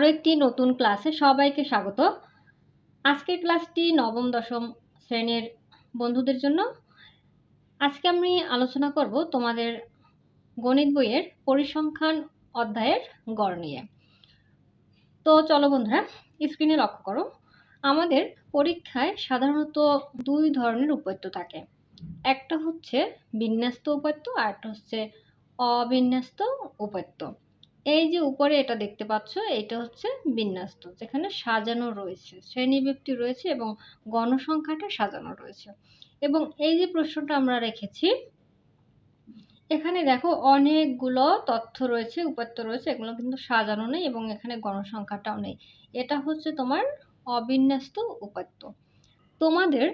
আরও একটি নতুন ক্লাসে সবাইকে স্বাগত। আজকের ক্লাসটি নবম, দশম শ্রেণির বন্ধুদের জন্য। আজকে আমি আলোচনা করব তোমাদের গণিত বইয়ের পরিসংখ্যান অধ্যায়ের গড় নিয়ে। তো চলো বন্ধুরা স্ক্রিনে লক্ষ্য করো। আমাদের পরীক্ষায় সাধারণত দুই ধরনের উপত্য থাকে। একটা হচ্ছে বিন্যস্ত উপত্য আর একটা হচ্ছে অবিন্যস্ত উপত্য। এই যে উপরে এটা দেখতে পাচ্ছ, এটা হচ্ছে বিন্যস্ত, যেখানে সাজানো রয়েছে শ্রেণীবিভক্তি রয়েছে এবং গণসংখ্যাটা সাজানো রয়েছে। এবং এই যে প্রশ্নটা আমরা রেখেছি, এখানে দেখো অনেকগুলো তথ্য রয়েছে, উপাত্ত রয়েছে, এগুলো কিন্তু সাজানো নেই এবং এখানে গণসংখ্যাটাও নেই। এটা হচ্ছে তোমার অবিন্যস্ত উপাত্ত। তোমাদের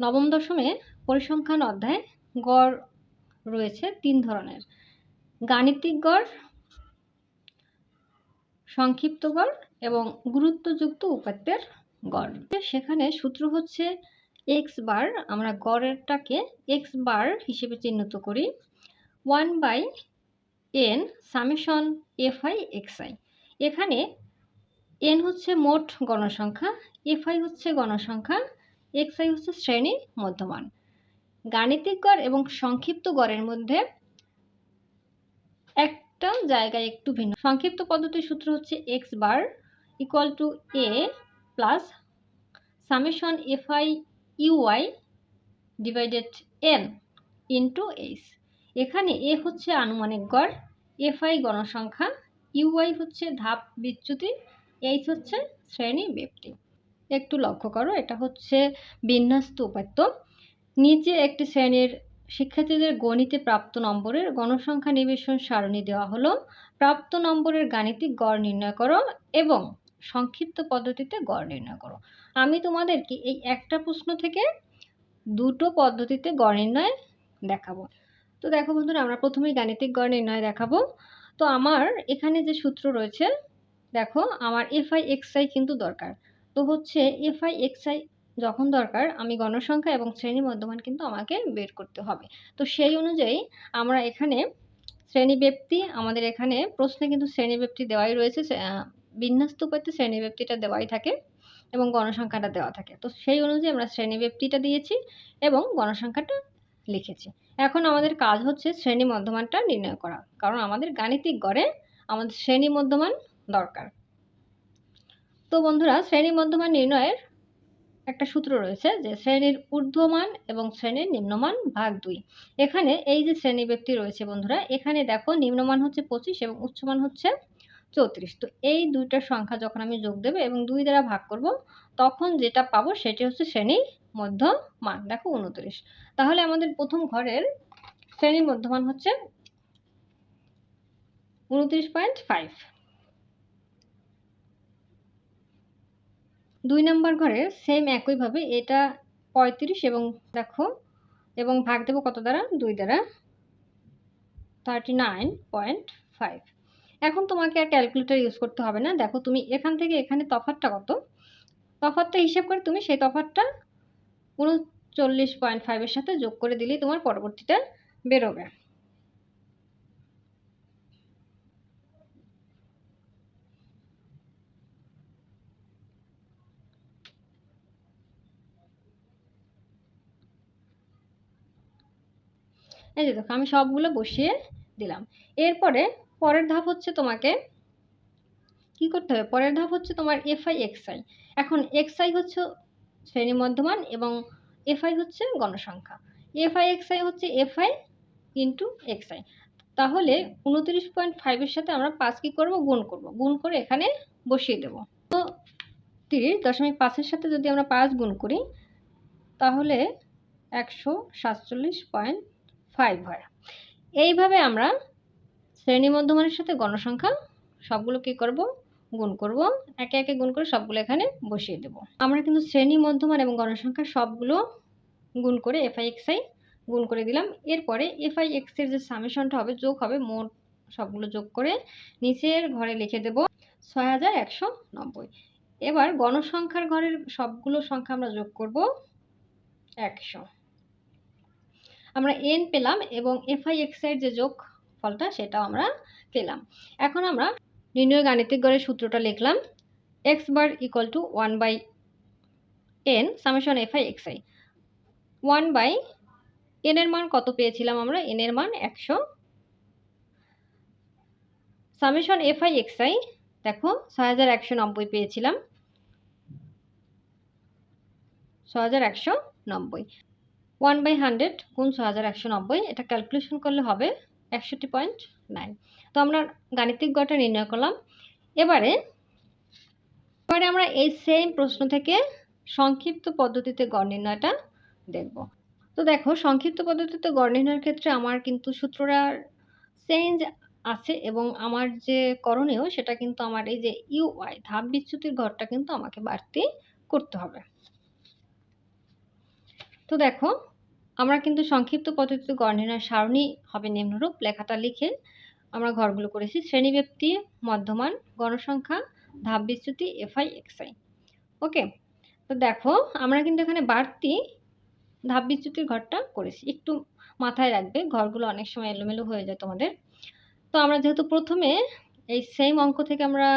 নবম দশমে পরিসংখ্যান অধ্যায় গড় রয়েছে তিন ধরনের, গাণিতিক গড় সংক্ষিপ্ত গড় এবং গুরুত্বযুক্ত উপাত্তের গড়। সেখানে সূত্র হচ্ছে এক্স বার, আমরা গড়েরটাকে এক্স বার হিসেবে চিহ্নিত করি। One by N summation F I X I এখানে এন হচ্ছে মোট গণসংখ্যা এফ আই হচ্ছে গণসংখ্যা এক্স আই হচ্ছে শ্রেণি মধ্যমান। গাণিতিক গড় এবং সংক্ষিপ্ত গড়ের মধ্যে একটা জায়গায় একটু ভিন্ন। সংক্ষিপ্ত পদ্ধতির সূত্র হচ্ছে X bar equal to A plus summation F I U I divided N into H এখানে এ হচ্ছে আনুমানিক গড় এফ আই গণসংখ্যা ইউআই হচ্ছে ধাপ বিচ্যুতি এইচ হচ্ছে শ্রেণি ব্যক্তি একটু লক্ষ্য করো, এটা হচ্ছে বিন্যস্ত উপাত্ত। নিচে একটি শ্রেণির শিক্ষার্থীদের গণিতে প্রাপ্ত নম্বরের গণসংখ্যা নিবেশন সারণী দেওয়া হলো। প্রাপ্ত নম্বরের গাণিতিক গড় নির্ণয় করো এবং সংক্ষিপ্ত পদ্ধতিতে গড় নির্ণয় করো। আমি তোমাদেরকে এই একটা প্রশ্ন থেকে দুটো পদ্ধতিতে গড় নির্ণয় দেখাবো। তো দেখো বন্ধুরা, আমরা প্রথমেই গাণিতিক গড় নির্ণয় দেখাবো। তো আমার এখানে যে সূত্র রয়েছে, দেখো, আমার এফআই এক্সআই কিন্তু দরকার। তো হচ্ছে এফআই এক্সআই যখন দরকার আমি গণসংখ্যা এবং শ্রেণি মধ্যমান কিন্তু আমাকে বের করতে হবে। তো সেই অনুযায়ী আমরা এখানে শ্রেণীব্যক্তি আমাদের এখানে প্রশ্নে কিন্তু শ্রেণীব্যক্তি দেওয়াই রয়েছে বিন্যস্ত উপায়তে শ্রেণীব্যক্তিটা দেওয়াই থাকে এবং গণসংখ্যাটা দেওয়া থাকে। তো সেই অনুযায়ী আমরা শ্রেণীব্যক্তিটা দিয়েছি এবং গণসংখ্যাটা লিখেছি। এখন আমাদের কাজ হচ্ছে শ্রেণি মধ্যমানটা নির্ণয় করা, কারণ আমাদের গাণিতিক গড়ে আমাদের শ্রেণি মধ্যমান দরকার। তো বন্ধুরা, শ্রেণি মধ্যমান নির্ণয়ের একটা সূত্র রয়েছে যে শ্রেণির ঊর্ধ্বমান এবং শ্রেণির নিম্নমান ভাগ দুই। এখানে এই যে শ্রেণি ব্যক্তি রয়েছে বন্ধুরা, এখানে দেখো নিম্নমান হচ্ছে পঁচিশ এবং উচ্চমান হচ্ছে চৌত্রিশ। তো এই দুইটা সংখ্যা যখন আমি যোগ দেবো এবং দুই দ্বারা ভাগ করব, তখন যেটা পাবো সেটি হচ্ছে শ্রেণি মধ্যমান। দেখো উনত্রিশ তাহলে আমাদের প্রথম ঘরের শ্রেণি মধ্যমান হচ্ছে উনত্রিশ পয়েন্ট ফাইভ। দুই নম্বর ঘরে সেম একইভাবে এটা পঁয়ত্রিশ এবং দেখো, এবং ভাগ দেবো কত দ্বারা? দুই দ্বারা। থার্টি নাইন পয়েন্ট ফাইভ এখন তোমাকে আর ক্যালকুলেটার ইউজ করতে হবে না। দেখো তুমি এখান থেকে এখানে তফাতটা কত? তফাতটা হিসেব করে তুমি সেই তফাতটা উনচল্লিশ পয়েন্ট ফাইভের সাথে যোগ করে দিলেই তোমার পরবর্তীটা বেরোবে। এই যে দেখো, আমি সবগুলো বসিয়ে দিলাম। এরপরে পরের ধাপ হচ্ছে তোমাকে কি করতে হবে? পরের ধাপ হচ্ছে তোমার এফআই এক্সআই এখন এক্সআই হচ্ছে শ্রেণি মধ্যমান এবং এফআই হচ্ছে গণসংখ্যা। এফআই এক্সআই হচ্ছে এফআই ইন্টু এক্সআই তাহলে উনত্রিশ পয়েন্ট ফাইভের সাথে আমরা পাঁচ কী করব? গুণ করব। গুণ করে এখানে বসিয়ে দেব। তো তিরিশ দশমিক পাঁচের সাথে যদি আমরা পাঁচ গুণ করি, তাহলে একশো সাতচল্লিশ পয়েন্ট হয় এইভাবে আমরা শ্রেণি মধ্যমানের সাথে গণসংখ্যা সবগুলো কী করব? গুণ করব। একে একে গুণ করে সবগুলো এখানে বসিয়ে দেব। আমরা কিন্তু শ্রেণি মধ্যমান এবং গণসংখ্যা সবগুলো গুণ করে এফআই এক্সআই গুণ করে দিলাম। এরপরে এফআই এক্সের যে সামেশনটা হবে, যোগ হবে, মোট সবগুলো যোগ করে নিচের ঘরে লিখে দেব ছয় হাজার একশো নব্বই। এবার গণসংখ্যার ঘরের সবগুলো সংখ্যা আমরা যোগ করব একশো। আমরা এন পেলাম এবং এফআই এক্সের যে যোগ ফলটা সেটাও আমরা পেলাম। এখন আমরা নির্ণয় গাণিতিক গড়ের সূত্রটা লিখলাম X bar equal to one by N summation F I X I one by N এর মান কত পেয়েছিলাম আমরা? এন এর মান একশো। Summation F I X I দেখো, ছয় হাজার একশো নব্বই পেয়েছিলাম। ছ হাজার একশো নব্বই। ওয়ান বাই হান্ড্রেড গুণ ছ হাজার একশো নব্বই, এটা ক্যালকুলেশন করলে হবে একষট্টি পয়েন্ট নাইন তো আমরা গাণিতিক গড়টা নির্ণয় করলাম। এবারে এবারে আমরা এই সেম প্রশ্ন থেকে সংক্ষিপ্ত পদ্ধতিতে গড় নির্ণয়টা দেখব। তো দেখো, সংক্ষিপ্ত পদ্ধতিতে গড় নির্ণয়ের ক্ষেত্রে আমার কিন্তু সূত্রটার চেঞ্জ আছে এবং আমার যে করণীয়, সেটা কিন্তু আমার এই যে ইউ ইউআই ধাপ বিচ্যুতির ঘরটা কিন্তু আমাকে বাড়তি করতে হবে। তো দেখো, আমরা কিন্তু সংক্ষিপ্ত পদ্ধতিতে গড় নির্ণয় সারণী হবে নিম্নরূপ। লেখাটা লিখে আমরা ঘরগুলো করেছি। শ্রেণীব্যাপ্তি, মধ্যমান, গণসংখ্যা, ধাপ বিচ্যুতি এফআই এক্সআই ওকে? তো দেখো, আমরা কিন্তু এখানে বাড়তি ধাপ বিচ্যুতির ঘরটা করেছি। একটু মাথায় রাখবে, ঘরগুলো অনেক সময় এলোমেলো হয়ে যায় তোমাদের। তো আমরা যেহেতু প্রথমে এই সেম অঙ্ক থেকে আমরা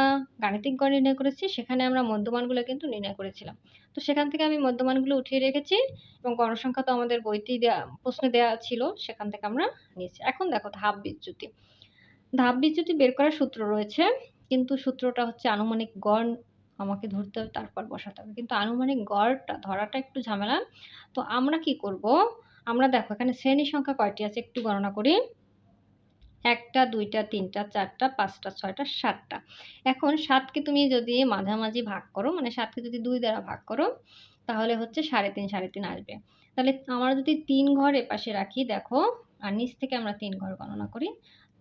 গাণিতিক গড় নির্ণয় করেছি, সেখানে আমরা মধ্যমানগুলো কিন্তু নির্ণয় করেছিলাম। তো সেখান থেকে আমি মধ্যমানগুলো উঠিয়ে রেখেছি এবং গণসংখ্যা তো আমাদের বইতেই দেওয়া প্রশ্নে দেওয়া ছিল, সেখান থেকে আমরা নিয়েছি। এখন দেখো ধাপ বিচ্যুতি। ধাপ বিচ্যুতি বের করার সূত্র রয়েছে, কিন্তু সূত্রটা হচ্ছে আনুমানিক গড়, আমাকে ধরতে হবে, তারপর বসাতে হবে। কিন্তু আনুমানিক গড়টা ধরাটা একটু ঝামেলা। তো আমরা কি করব? আমরা দেখো এখানে শ্রেণি সংখ্যা কয়টি আছে একটু গণনা করি। একটা, দুইটা, তিনটা, চারটা, পাঁচটা, ছয়টা, সাতটা। এখন সাতকে তুমি যদি মাঝামাঝি ভাগ করো মানে সাতকে যদি দুই দ্বারা ভাগ করো, তাহলে হচ্ছে সাড়ে তিন সাড়ে তিন আসবে। তাহলে আমরা যদি তিন ঘর এপাশে রাখি, দেখো, আর নিচ থেকে আমরা তিন ঘর গণনা করি,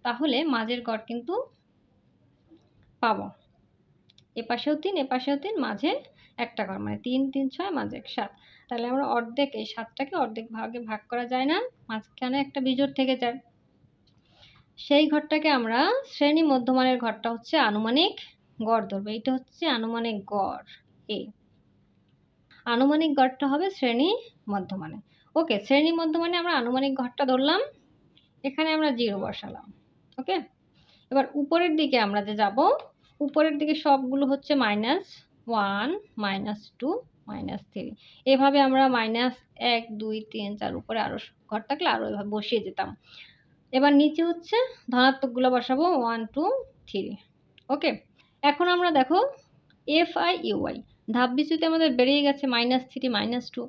তাহলে মাঝের ঘর কিন্তু পাবো। এপাশেও তিন এপাশেও তিন মাঝে একটা ঘর মানে তিন তিন, ছয় মাঝে সাত। তাহলে আমরা অর্ধেক, এই সাতটাকে অর্ধেক ভাগে ভাগ করা যায় না, মাঝখানে একটা বিজোড় থেকে যায়। সেই ঘরটাকে আমরা শ্রেণি মধ্যমানের ঘরটা হচ্ছে আনুমানিক গড় ধরবো। এটা হচ্ছে আনুমানিক গড় এ আনুমানিক গড়টা হবে শ্রেণি মধ্যমানে। ওকে শ্রেণি মধ্যমানে আমরা আনুমানিক ঘরটা ধরলাম। এখানে আমরা জিরো বসালাম। ওকে এবার উপরের দিকে আমরা যে যাব, উপরের দিকে সবগুলো হচ্ছে minus one minus two minus three এভাবে আমরা মাইনাস এক, দুই, তিন, চার, উপরে আরও ঘর থাকলে আরও এভাবে বসিয়ে যেতাম এবার নিচে হচ্ছে ধনাত্মকগুলো বসাবো ওয়ান টু থ্রি ওকে এখন আমরা দেখো এফ আই ইউআই ধাপ বিচ্যুতি আমাদের বেরিয়ে গেছে মাইনাস থ্রি মাইনাস টু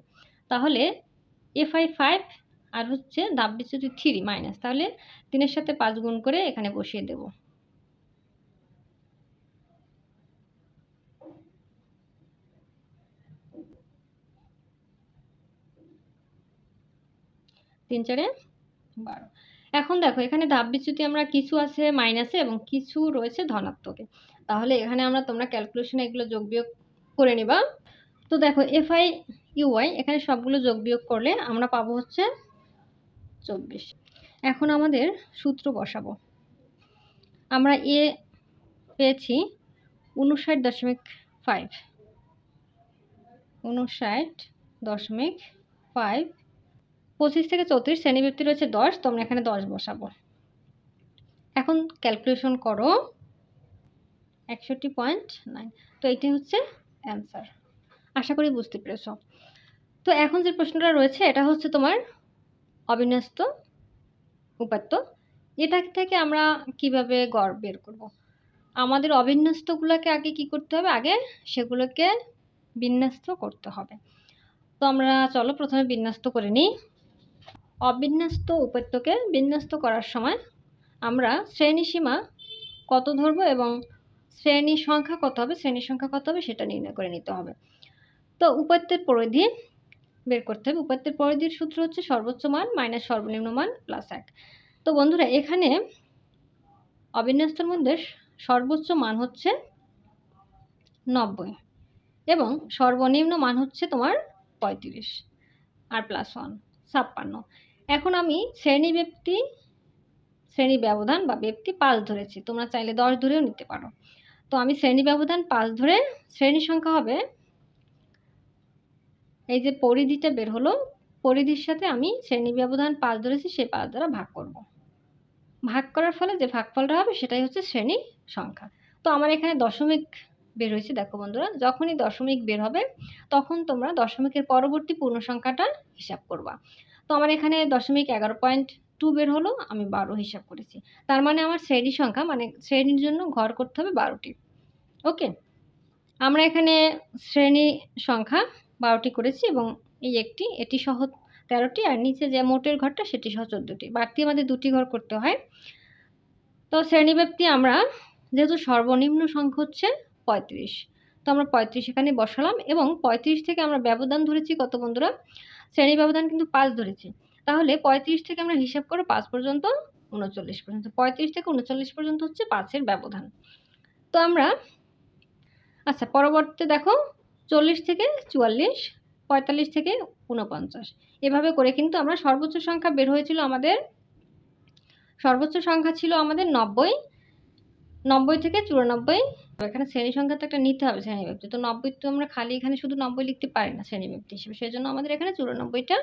তাহলে এফ আই ফাইভ আর হচ্ছে ধাপ বিচ্যুতি থ্রি মাইনাস তাহলে তিনের সাথে পাঁচ গুণ করে এখানে বসিয়ে দেব। তিন, চারে বারো। এখন দেখো, এখানে ধাপ বিচ্যুতি আমরা কিছু আছে মাইনাসে এবং কিছু রয়েছে ধনাত্মকে। তাহলে এখানে আমরা তোমরা ক্যালকুলেশনে এগুলো যোগ বিয়োগ করে নিবা। তো দেখো এফ আই ইউআই এখানে সবগুলো যোগ বিয়োগ করলে আমরা পাবো হচ্ছে চব্বিশ। এখন আমাদের সূত্র বসাবো। আমরা এ পেয়েছি উনষাট দশমিক ফাইভ উনষাট দশমিক ফাইভ পঁচিশ থেকে চৌত্রিশ শ্রেণীবৃত্তি রয়েছে দশ তোমরা এখানে দশ বসাবো। এখন ক্যালকুলেশন করো। একষট্টি পয়েন্ট নাইন তো এইটাই হচ্ছে অ্যান্সার আশা করি বুঝতে পেরেছ। তো এখন যে প্রশ্নটা রয়েছে, এটা হচ্ছে তোমার অবিন্যস্ত উপাত্ত। এটা থেকে আমরা কীভাবে গড় বের করব। আমাদের অবিন্যস্তগুলোকে আগে কি করতে হবে? আগে সেগুলোকে বিন্যস্ত করতে হবে। তো আমরা চলো প্রথমে বিন্যস্ত করে নিই। অবিন্যস্ত উপাত্তকে বিন্যস্ত করার সময় আমরা শ্রেণি সীমা কত ধরবো এবং শ্রেণি সংখ্যা কত হবে, শ্রেণি সংখ্যা কত হবে সেটা নির্ণয় করে নিতে হবে। তো উপাত্তের পরিধি বের করতে হবে। উপাত্তের পরিধির সূত্র হচ্ছে সর্বোচ্চ মান মাইনাস সর্বনিম্ন মান প্লাস এক। তো বন্ধুরা, এখানে অবিন্যস্তর মধ্যে সর্বোচ্চ মান হচ্ছে নব্বই এবং সর্বনিম্ন মান হচ্ছে তোমার পঁয়ত্রিশ আর প্লাস ওয়ান ছাপ্পান্ন। এখন আমি শ্রেণি ব্যক্তি, শ্রেণি ব্যবধান বা ব্যক্তি পাঁচ ধরেছি। তোমরা চাইলে দশ ধরেও নিতে পারো। তো আমি শ্রেণি ব্যবধান পাঁচ ধরে, শ্রেণি সংখ্যা হবে, এই যে পরিধিটা বের হলো, পরিধির সাথে আমি শ্রেণি ব্যবধান পাঁচ ধরেছি সেই পাঁচ দ্বারা ভাগ করব। ভাগ করার ফলে যে ভাগফলটা হবে, সেটাই হচ্ছে শ্রেণি সংখ্যা। তো তো আমার এখানে দশমিক বের হয়েছে, দেখো বন্ধুরা। যখনই দশমিক বের হবে, তখন তোমরা দশমিকের পরবর্তী পূর্ণ সংখ্যাটা হিসাব করবা। তো আমার এখানে দশমিক এগারো পয়েন্ট টু বের হলো, আমি বারো হিসাব করেছি। তার মানে আমার শ্রেণি সংখ্যা মানে শ্রেণির জন্য ঘর করতে হবে বারোটি। ওকে? আমরা এখানে শ্রেণি সংখ্যা বারোটি করেছি এবং এই একটি, এটি সহ তেরোটি, আর নিচে যে মোটের ঘরটা সেটি সহ চোদ্দোটি। বাড়তি আমাদের দুটি ঘর করতে হয়। তো শ্রেণীব্যাপ্তি আমরা, যেহেতু সর্বনিম্ন সংখ্যা হচ্ছে পঁয়ত্রিশ, তো আমরা পঁয়ত্রিশ এখানে বসালাম এবং পঁয়ত্রিশ থেকে আমরা ব্যবধান ধরেছি কত বন্ধুরা? শ্রেণি ব্যবধান কিন্তু পাঁচ ধরেছি। তাহলে পঁয়ত্রিশ থেকে আমরা হিসাব করো পাঁচ পর্যন্ত উনচল্লিশ পর্যন্ত। পঁয়ত্রিশ থেকে উনচল্লিশ পর্যন্ত হচ্ছে পাঁচের ব্যবধান। তো আমরা আচ্ছা পরবর্তীতে দেখো, চল্লিশ থেকে চুয়াল্লিশ, পঁয়তাল্লিশ থেকে উনপঞ্চাশ এভাবে করে কিন্তু আমরা সর্বোচ্চ সংখ্যা বের হয়েছিল আমাদের, সর্বোচ্চ সংখ্যা ছিল আমাদের নব্বই নব্বই থেকে চুরানব্বই। এখানে শ্রেণি সংখ্যা তো একটা নিতে হবে, শ্রেণি ব্যক্তি তো নব্বই তো আমরা খালি এখানে শুধু নব্বই লিখতে পারি না শ্রেণি ব্যক্তি হিসেবে। সেই জন্য আমাদের এখানে চুরানব্বইটা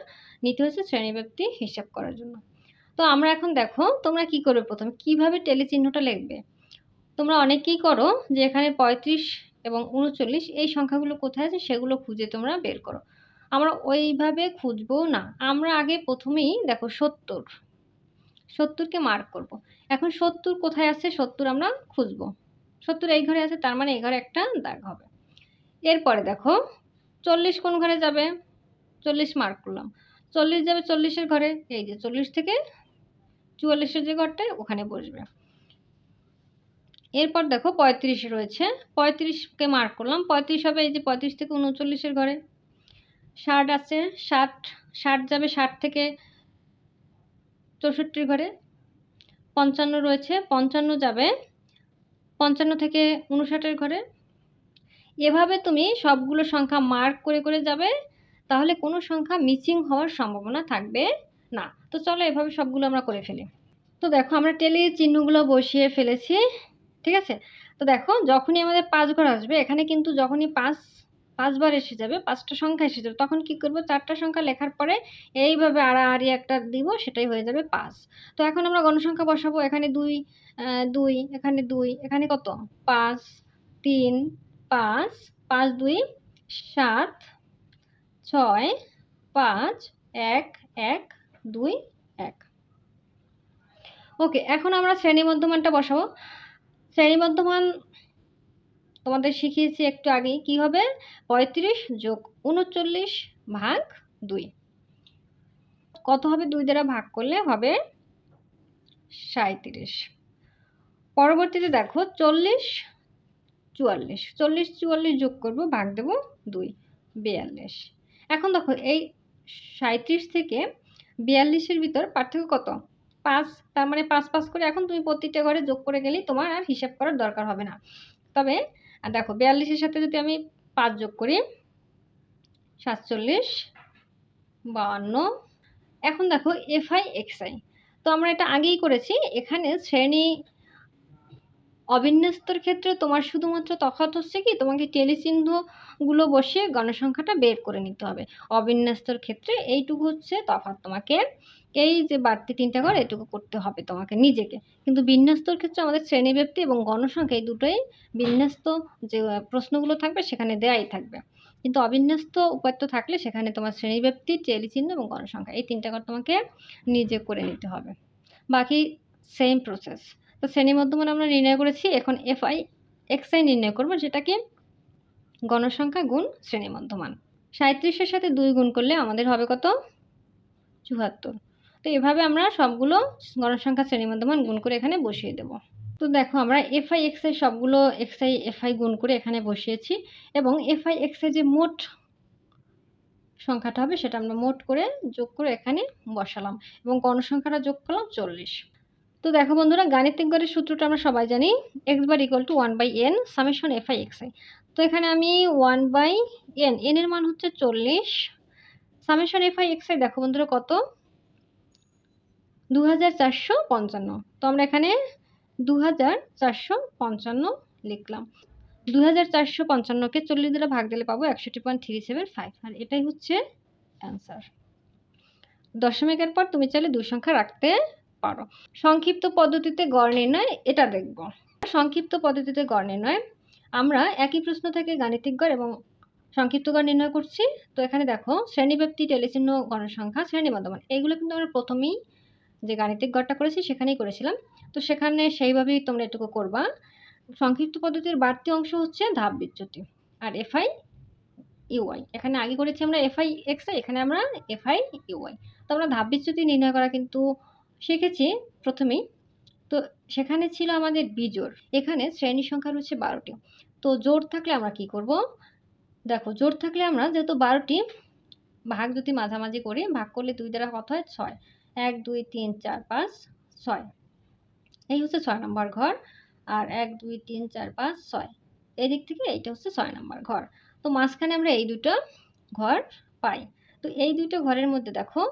নিতে হয়েছে শ্রেণি ব্যক্তি হিসাব করার জন্য। তো আমরা এখন দেখো, তোমরা কি করবে প্রথমে? কীভাবে টেলি চিহ্নটা লিখবে? তোমরা অনেকেই করো যে এখানে পঁয়ত্রিশ এবং উনচল্লিশ, এই সংখ্যাগুলো কোথায় আছে সেগুলো খুঁজে তোমরা বের করো। আমরা ওইভাবে খুঁজবো না। আমরা আগে প্রথমেই দেখো সত্তর, সত্তরকে মার্ক করব। এখন সত্তর কোথায় আছে? সত্তর আমরা খুঁজবো। সত্তর এই ঘরে আছে, তার মানে এই ঘরে একটা দাগ হবে। এরপরে দেখো, চল্লিশ কোন ঘরে যাবে? চল্লিশ মার্ক করলাম। চল্লিশ যাবে চল্লিশের ঘরে, এই যে চল্লিশ থেকে চুয়াল্লিশের যে ঘরটা ওখানে বসবে। এরপর দেখো, পঁয়ত্রিশ রয়েছে। পঁয়ত্রিশকে মার্ক করলাম। পঁয়ত্রিশ হবে এই যে পঁয়ত্রিশ থেকে উনচল্লিশের ঘরে। ষাট আছে, ষাট ষাট যাবে ষাট থেকে চৌষট্টির ঘরে। পঞ্চান্ন রয়েছে, পঞ্চান্ন যাবে। পঞ্চান্ন থেকে উনষাটের ঘরে। এভাবে তুমি সবগুলো সংখ্যা মার্ক করে করে যাবে, তাহলে কোনো সংখ্যা মিসিং হওয়ার সম্ভাবনা থাকবে না। তো চলো এভাবে সবগুলো আমরা করে ফেলি। তো দেখো আমরা টেলি চিহ্নগুলো বসিয়ে ফেলেছি, ঠিক আছে? তো দেখো যখনই আমাদের পাঁচ ঘর আসবে, এখানে কিন্তু যখনই পাঁচ পাঁচবার এসে যাবে, পাঁচটা সংখ্যা এসে যাবে। তখন কি করব? চারটা সংখ্যা লেখার পরে এইভাবে আড়াআড়ি একটা দিব, সেটাই হয়ে যাবে পাঁচ। তো এখন আমরা গণসংখ্যা বসাবো। এখানে দুই দুই, এখানে দুই, এখানে কত? পাঁচ, তিন, পাঁচ পাঁচ, দুই, সাত, ছয়, পাঁচ, এক এক, দুই, এক। ওকে, এখন আমরা শ্রেণি মধ্যমানটা বসাবো। শ্রেণি মধ্যমান তোমাদের শিখিয়েছি একটু আগেই, কি হবে? পঁয়ত্রিশ যোগ উনচল্লিশ ভাগ দুই। কত হবে দুই দ্বারা ভাগ করলে হবে সাঁত্রিশ পরবর্তীতে দেখো, চল্লিশ চুয়াল্লিশ। চল্লিশ চুয়াল্লিশ যোগ করব, ভাগ দেব দুই, বিয়াল্লিশ। এখন দেখো, এই সাঁত্রিশ থেকে বিয়াল্লিশের ভিতর পার্থক্য কত? পাঁচ, তার মানে পাঁচ পাঁচ করে এখন তুমি প্রতিটা ঘরে যোগ করে গেলেই তোমার আর হিসাব করার দরকার হবে না। তবে আর দেখো, বিয়াল্লিশের সাথে যদি আমি পাঁচ যোগ করি, সাতচল্লিশ বাহান্ন এখন দেখো এফআই এক্সআই তো আমরা এটা আগেই করেছি, এখানে শ্রেণি অবিন্যস্তর ক্ষেত্রে তোমার শুধুমাত্র তফাৎ হচ্ছে কি? তোমাকে টেলিচিহ্নগুলো বসিয়ে গণসংখ্যাটা বের করে নিতে হবে। অবিন্যস্তর ক্ষেত্রে এইটুকু হচ্ছে তফাৎ। তোমাকে এই যে বাড়তি তিনটা ঘর, এটুকু করতে হবে তোমাকে নিজেকে। কিন্তু বিন্যস্তর ক্ষেত্রে আমাদের শ্রেণীব্যাপ্তি এবং গণসংখ্যা, এই দুটোই বিন্যস্ত যে প্রশ্নগুলো থাকবে সেখানে দেয়াই থাকবে। কিন্তু অবিন্যস্ত উপাত্ত থাকলে সেখানে তোমার শ্রেণীব্যাপ্তি চিহ্ন এবং গণসংখ্যা, এই তিনটা ঘর তোমাকে নিজে করে নিতে হবে। বাকি সেম প্রসেস তো শ্রেণি মধ্যমান আমরা নির্ণয় করেছি, এখন এফ আই এক্স আই নির্ণয় করব, যেটাকে গণসংখ্যা গুণ শ্রেণি মধ্যমান। সাঁত্রিশের সাথে দুই গুণ করলে আমাদের হবে কত? চুয়াত্তর। তো এভাবে আমরা সবগুলো গণসংখ্যা শ্রেণি মধ্যমান গুণ করে এখানে বসিয়ে দেব। তো দেখো, আমরা এফআই এক্সআই সবগুলো এক্সআই এফআই গুণ করে এখানে বসিয়েছি, এবং এফআই এক্সআই যে মোট সংখ্যাটা হবে, সেটা আমরা মোট করে যোগ করে এখানে বসালাম, এবং গণসংখ্যাটা যোগ করলাম চল্লিশ। তো দেখো বন্ধুরা, গাণিতিক গড়ের সূত্রটা আমরা সবাই জানি X bar equal to one by N summation F I X I তো এখানে আমি ওয়ান বাই এন এন এর মান হচ্ছে চল্লিশ। Summation F I X I দেখো বন্ধুরা কত? দু পঞ্চান্ন। তো আমরা এখানে দু লিখলাম। দু হাজার চারশো পঞ্চান্নকে চল্লিশ দ্বারা ভাগ দিলে পাবো একষট্টি পয়েন্ট থ্রি সেভেন ফাইভ। আর এটাই হচ্ছে অ্যান্সার দশমিকের পর তুমি চাইলে দুই সংখ্যা রাখতে পারো। সংক্ষিপ্ত পদ্ধতিতে গড় নির্ণয়, এটা দেখব। সংক্ষিপ্ত পদ্ধতিতে গড় নির্ণয়, আমরা একই প্রশ্ন থেকে গাণিতিক গড় এবং সংক্ষিপ্ত গড় নির্ণয় করছি। তো এখানে দেখো, শ্রেণীব্যাপ্তি, টেলিচিহ্ন, গণসংখ্যা, শ্রেণি মধ্যমান এইগুলো কিন্তু আমরা প্রথমেই যে গাণিতিক গড়টা করেছি সেখানেই করেছিলাম। তো সেখানে সেইভাবেই তোমরা এটুকু করবা। সংক্ষিপ্ত পদ্ধতির বাড়তি অংশ হচ্ছে ধাপ বিচ্যুতি আর এফআই ইউআই। এখানে আগে করেছি আমরা এফআই এক্স এখানে আমরা এফআই ইউআই। তো আমরা ধাপ বিচ্যুতি নির্ণয় করা কিন্তু শিখেছি প্রথমেই তো সেখানে ছিল আমাদের বিজোড় এখানে শ্রেণি সংখ্যা রয়েছে বারোটি। তো জোর থাকলে আমরা কি করব? দেখো জোর থাকলে আমরা যেহেতু বারোটি, ভাগ যদি মাঝামাঝি করি, ভাগ করলে দুই দ্বারা কত হয়? ছয়। এক, দুই, তিন, চার, পাঁচ, ছয়। এই হচ্ছে ছয় নম্বর ঘর আর এক, দুই, তিন, চার, পাঁচ, ছয়। এই দিক থেকে এইটা হচ্ছে ছয় নম্বর ঘর। তো মাঝখানে আমরা এই দুটো ঘর পাই। তো এই দুটো ঘরের মধ্যে দেখো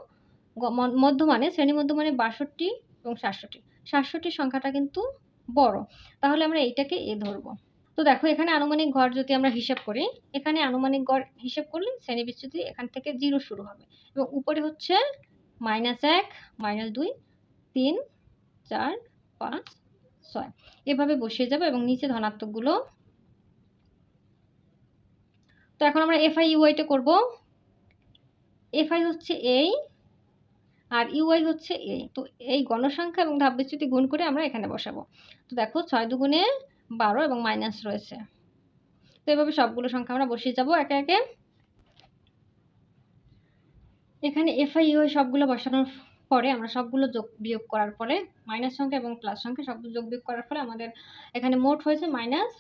মধ্যমানে, শ্রেণি মধ্যমানে বাষট্টি এবং সাতষট্টি। সাতষট্টি সংখ্যাটা কিন্তু বড়। তাহলে আমরা এইটাকে এ ধরবো। তো দেখো, এখানে আনুমানিক ঘর যদি আমরা হিসাব করি, এখানে আনুমানিক গড় হিসাব করলে শ্রেণি বিচ্যুতি এখান থেকে জিরো শুরু হবে। এবং উপরে হচ্ছে মাইনাস এক মাইনাস দুই, তিন, চার, পাঁচ, ছয়। এভাবে বসিয়ে যাবে এবং নিচে ধনাত্মকগুলো তো এখন আমরা এফআই ইউআইটা করব। এফআই হচ্ছে এই আর ইউআই হচ্ছে এই তো এই গণসংখ্যা এবং ধাপ বিচ্যুতি গুণ করে আমরা এখানে বসাবো। তো দেখো ছয় দুগুণে বারো এবং মাইনাস রয়েছে। তো এভাবে সবগুলো সংখ্যা আমরা বসিয়ে যাব একে একে। এখানে এফআই ইউআই সবগুলো বসানোর পরে আমরা সবগুলো যোগ বিয়োগ করার পরে মাইনাস সংখ্যা এবং প্লাস সংখ্যা সবগুলো যোগ বিয়োগ করার ফলে আমাদের এখানে মোট হয়েছে মাইনাস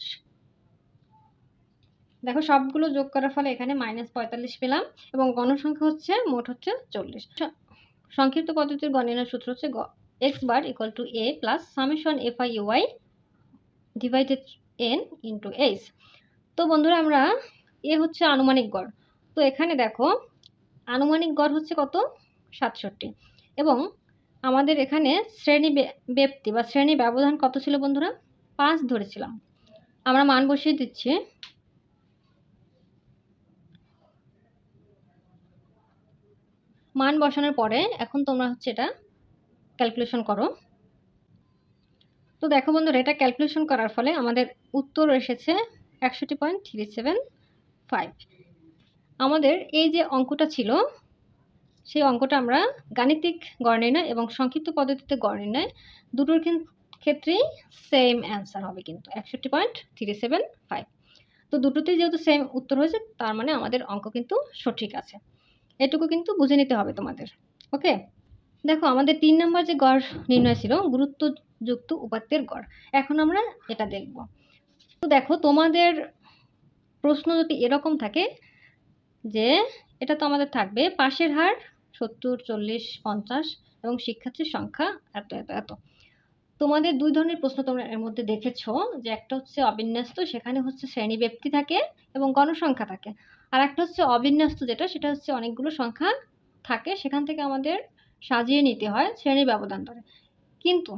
দেখো সবগুলো যোগ করার ফলে এখানে মাইনাস পঁয়তাল্লিশ পেলাম এবং গণসংখ্যা হচ্ছে মোট হচ্ছে চল্লিশ। সংক্ষিপ্ত পদ্ধতির গণনার সূত্র হচ্ছে X bar equal to A plus summation F I Y divided N into H তো বন্ধুরা, আমরা এ হচ্ছে আনুমানিক গড়। তো এখানে দেখো, আনুমানিক গড় হচ্ছে কত? সাতষট্টি। এবং আমাদের এখানে শ্রেণি ব্যক্তি বা শ্রেণি ব্যবধান কত ছিল বন্ধুরা? পাঁচ ধরেছিলাম। আমরা মান বসিয়ে দিচ্ছি মান বসানোর পরে এখন তোমরা হচ্ছে এটা ক্যালকুলেশন করো। তো দেখো বন্ধুরা, এটা ক্যালকুলেশন করার ফলে আমাদের উত্তর এসেছে একষট্টি পয়েন্ট থ্রি সেভেন ফাইভ। আমাদের এই যে অঙ্কটা ছিল, সেই অঙ্কটা আমরা গাণিতিক গড় নির্ণয় এবং সংক্ষিপ্ত পদ্ধতিতে গড় নির্ণয় দুটোর ক্ষেত্রেই সেম অ্যান্সার হবে কিন্তু, একষট্টি পয়েন্ট থ্রি সেভেন ফাইভ। তো দুটোতেই যেহেতু সেম উত্তর হয়েছে, তার মানে আমাদের অঙ্ক কিন্তু সঠিক আছে। এটুকু কিন্তু বুঝে নিতে হবে তোমাদের, ওকে? দেখো, আমাদের তিন নম্বর যে গড় নির্ণয় ছিল, গুরুত্বযুক্ত উপাত্তের গড়। এখন আমরা এটা দেখব। তো দেখো, তোমাদের প্রশ্ন যদি এরকম থাকে যে, এটা তো আমাদের থাকবে, পাশের হার সত্তর, চল্লিশ, পঞ্চাশ এবং শিক্ষার্থীর সংখ্যা এত এত এত। তোমাদের দুই ধরনের প্রশ্ন তোমরা এর মধ্যে দেখেছ। যে একটা হচ্ছে অবিন্যস্ত, সেখানে হচ্ছে শ্রেণি ব্যক্তি থাকে এবং গণসংখ্যা থাকে। আর একটা হচ্ছে অবিন্যস্ত যেটা, সেটা হচ্ছে অনেকগুলো সংখ্যা থাকে, সেখান থেকে আমাদের সাজিয়ে নিতে হয় শ্রেণি ব্যবধান ধরে। কিন্তু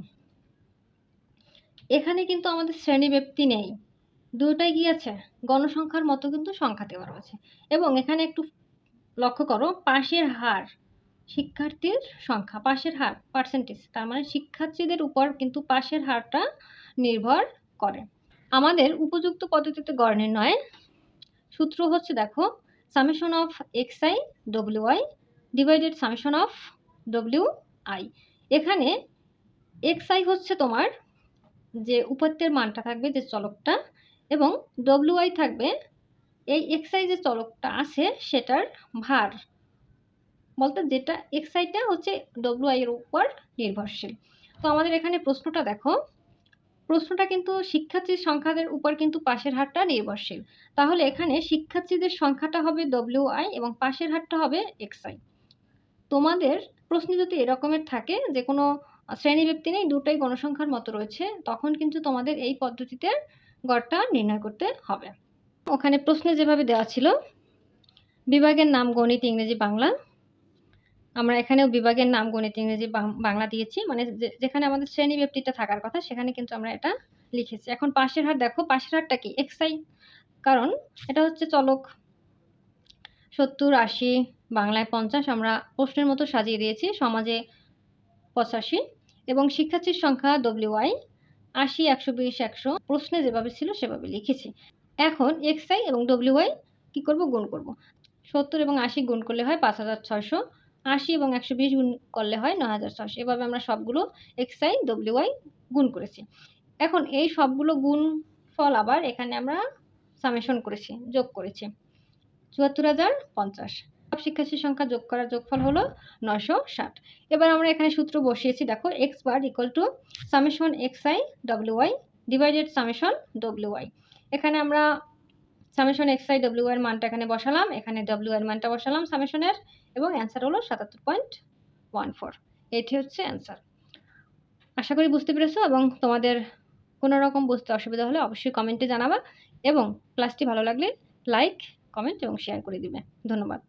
এখানে কিন্তু আমাদের শ্রেণি ব্যক্তি নেই। দুটাই কি আছে? গণসংখ্যার মতো কিন্তু সংখ্যা দেওয়া রয়েছে। এবং এখানে একটু লক্ষ্য করো, পাশের হার শিক্ষার্থীর সংখ্যা, পাশের হার পার্সেন্টেজ তার মানে শিক্ষার্থীদের উপর কিন্তু পাশের হারটা নির্ভর করে। আমাদের উপযুক্ত পদ্ধতিতে গড় নির্ণয় সূত্র হচ্ছে দেখো summation of X I W I divided summation of W I এখানে এক্স আই হচ্ছে তোমার যে উপাত্তের মানটা থাকবে, যে চলকটা, এবং ডব্লিউ আই থাকবে, এই এক্স আই যে চলকটা আছে, সেটার ভার। বলতে যেটা এক্স আইটা হচ্ছে ডব্লিউ আই এর উপর নির্ভরশীল। তো আমাদের এখানে প্রশ্নটা দেখো। প্রশ্নটা কিন্তু শিক্ষার্থীর সংখ্যাদের উপর কিন্তু পাশের হারটা নির্ভরশীল। তাহলে এখানে শিক্ষার্থীদের সংখ্যাটা হবে ডব্লিউ আই এবং পাশের হারটা হবে এক্স আই তোমাদের প্রশ্ন যদি এরকমের থাকে, যে কোনো শ্রেণি ব্যক্তি নেই, দুটোই গণসংখ্যার মতো রয়েছে, তখন কিন্তু তোমাদের এই পদ্ধতিতে গড়টা নির্ণয় করতে হবে। ওখানে প্রশ্নে যেভাবে দেওয়া ছিল, বিভাগের নাম গণিত, ইংরেজি, বাংলা। আমরা এখানেও বিভাগের নাম গণিত, ইংরেজি বাংলা দিয়েছি। মানে যেখানে আমাদের শ্রেণি ব্যক্তিটা থাকার কথা, সেখানে কিন্তু আমরা এটা লিখেছি। এখন পাশের হার দেখো, পাশের হারটা কি? এক্সাই কারণ এটা হচ্ছে চলক সত্তর আশি, বাংলায় পঞ্চাশ। আমরা প্রশ্নের মতো সাজিয়ে দিয়েছি, সমাজে পঁচাশি। এবং শিক্ষার্থীর সংখ্যা ডব্লিউ আই আশি, একশো বিশ, একশো। প্রশ্নে যেভাবে ছিল, সেভাবে লিখেছি। এখন এক্স আই এবং ডব্লিউ ওয়াই কী করব? গুণ করব। সত্তর এবং আশি গুণ করলে হয় পাঁচ হাজার ছয়শো। আশি এবং একশো বিশ গুণ করলে হয় নয় হাজার ছয়শো। এভাবে আমরা সবগুলো এক্স আই ডব্লিউ ওয়াই গুণ করেছি। এখন এই সবগুলো গুণ ফল আবার এখানে আমরা সামেশন করেছি, যোগ করেছি। চুয়াত্তর হাজার পঞ্চাশ। সব শিক্ষার্থীর সংখ্যা যোগ করার যোগফল হলো নশো ষাট। এবার আমরা এখানে সূত্র বসিয়েছি, দেখো X bar equal to summation X I W Y divided summation W Y এখানে আমরা সামেশন এক্স আই ডব্লিউ এর মানটা এখানে বসালাম, এখানে ডব্লিউ এর মানটা বসালাম সামেশনের এবং অ্যান্সার হলো সাতাত্তর পয়েন্ট ওয়ান ফোর এটি হচ্ছে অ্যান্সার আশা করি বুঝতে পেরেছ এবং তোমাদের কোনো রকম বুঝতে অসুবিধা হলে অবশ্যই কমেন্টে জানাবা এবং ক্লাসটি ভালো লাগলে লাইক কমেন্ট এবং শেয়ার করে দিবে। ধন্যবাদ।